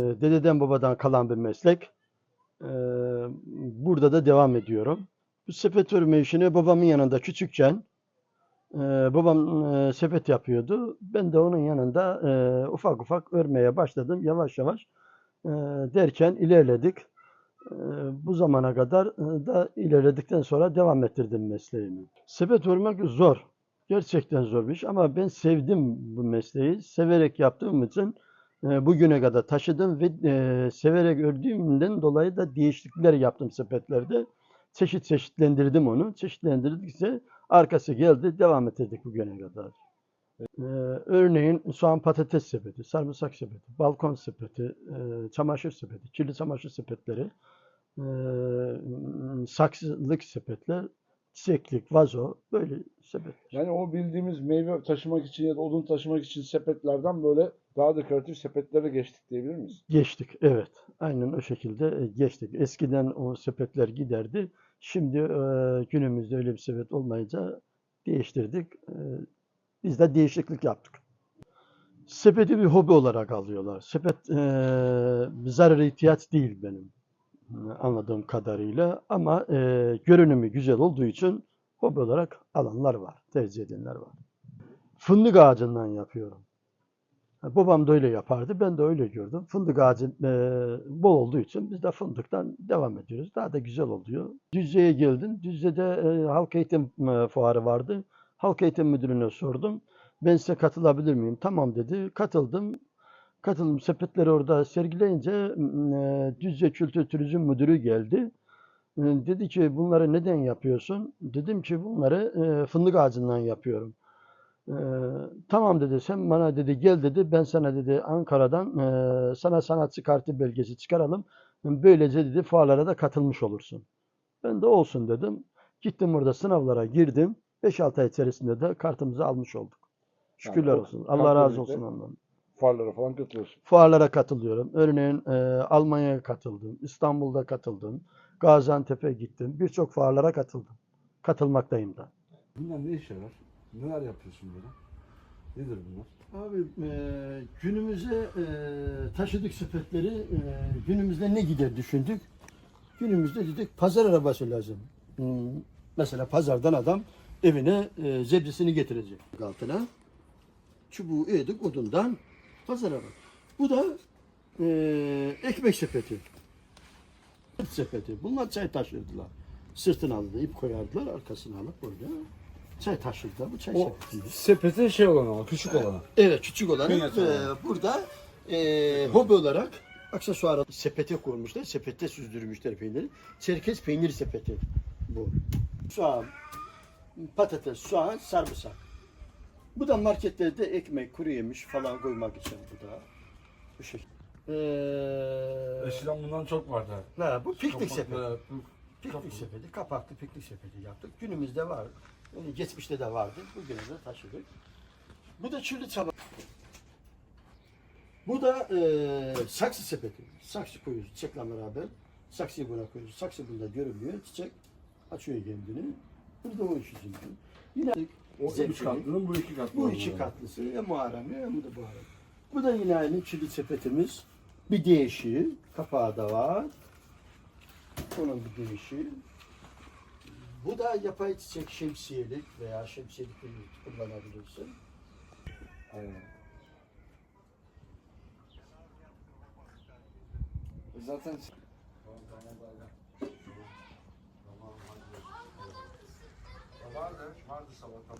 Ee, Dededen babadan kalan bir meslek. Ee, Burada da devam ediyorum. Bu sepet örme işini babamın yanında küçükken e, babam e, sepet yapıyordu. Ben de onun yanında e, ufak ufak örmeye başladım. Yavaş yavaş derken ilerledik. Bu zamana kadar da ilerledikten sonra devam ettirdim mesleğimi. Sepet örmek zor. Gerçekten zor bir iş ama ben sevdim bu mesleği. Severek yaptığım için bugüne kadar taşıdım ve e, severek ördüğümden dolayı da değişiklikler yaptım sepetlerde. Çeşit çeşitlendirdim onu. Çeşitlendirdikçe arkası geldi, devam ettirdik bugüne kadar. E, örneğin soğan patates sepeti, sarımsak sepeti, balkon sepeti, e, çamaşır sepeti, kirli çamaşır sepetleri, e, saksılık sepetler, çiçeklik, vazo, böyle sepet. Yani o bildiğimiz meyve taşımak için ya da odun taşımak için sepetlerden böyle daha dekoratif sepetlere geçtik diyebilir miyiz? Geçtik, evet. Aynen o şekilde e, geçtik. Eskiden o sepetler giderdi. Şimdi e, günümüzde öyle bir sepet olmayınca değiştirdik. E, biz de değişiklik yaptık. Sepeti bir hobi olarak alıyorlar. Sepet e, bir zararı ihtiyaç değil benim anladığım kadarıyla. Ama e, görünümü güzel olduğu için hobi olarak alanlar var, tercih edenler var. Fındık ağacından yapıyorum. Babam da öyle yapardı. Ben de öyle gördüm. Fındık ağacı e, bol olduğu için biz de fındıktan devam ediyoruz. Daha da güzel oluyor. Düzce'ye geldim. Düzce'de e, halk eğitim e, fuarı vardı. Halk eğitim müdürüne sordum. Ben size katılabilir miyim? Tamam dedi. Katıldım. Katıldım. Sepetleri orada sergileyince e, Düzce Kültür Turizm Müdürü geldi. E, Dedi ki bunları neden yapıyorsun? Dedim ki bunları e, fındık ağacından yapıyorum. Ee, tamam dedi sen bana dedi gel dedi ben sana dedi Ankara'dan e, sana sanatçı kartı belgesi çıkaralım. Böylece dedi fuarlara da katılmış olursun. Ben de olsun dedim. Gittim orada sınavlara girdim. 5-6 ay içerisinde de kartımızı almış olduk. Şükürler o olsun. Allah razı olsun ondan. Farlara falan katılıyorsun. Fuarlara katılıyorum. Örneğin e, Almanya'ya katıldım. İstanbul'da katıldım. Gaziantep'e gittim. Birçok fuarlara katıldım. Katılmaktayım da. Bunlar ne işe yarar? Neler yapıyorsun böyle? Nedir bunlar? Abi e, günümüze e, taşıdık sepetleri e, günümüzde ne gider düşündük. Günümüzde dedik pazar arabası lazım. Hmm, mesela pazardan adam evine e, zebzesini getirecek altına. Çubuğu eğdik odundan pazar arabası. Bu da e, ekmek sepeti. Sepeti. Bunlar çay taşırdılar. Sırtına aldı, ip koyardılar, arkasına alıp böyle çay taşırdılar. Bu çay O sepetiydi. sepetin şey olanı ama küçük olanı. Evet küçük olanı e, olanı. burada e, hobi olarak aksesuar sepete koymuşlar. Sepette süzdürmüşler peyniri. Çerkez peynir sepeti bu. Soğan, patates, soğan, sarımsak. Bu da marketlerde ekmek, kuru yemiş falan koymak için bu da. Bu şekilde. Ee, Eskiden bundan çok vardı. ha, bu piknik sepeti. Piknik sepeti, kapaklı piknik sepeti yaptık. Günümüzde var. Yani geçmişte de vardı. Bugüne de taşıdık. Bu da çürlü çaba. Bu da e, saksı sepeti. Saksı koyuyoruz çiçekle beraber. Saksıyı buna koyuyoruz. Saksı bunda görünmüyor. Çiçek açıyor kendini. Burada o iş için. Yine O üç katlının bu iki katlı. Bu iki katlısı hem muharrem hem bu da buharem. Bu da yine aynı çürlü sepetimiz. Bir değişiği. Kapağı da var. Onun bir değişiği. Bu da yapay çiçek şemsiyelik veya şemsiyelik kullanabilirsin. Aynen. Zaten vardı, vardı sabahtan.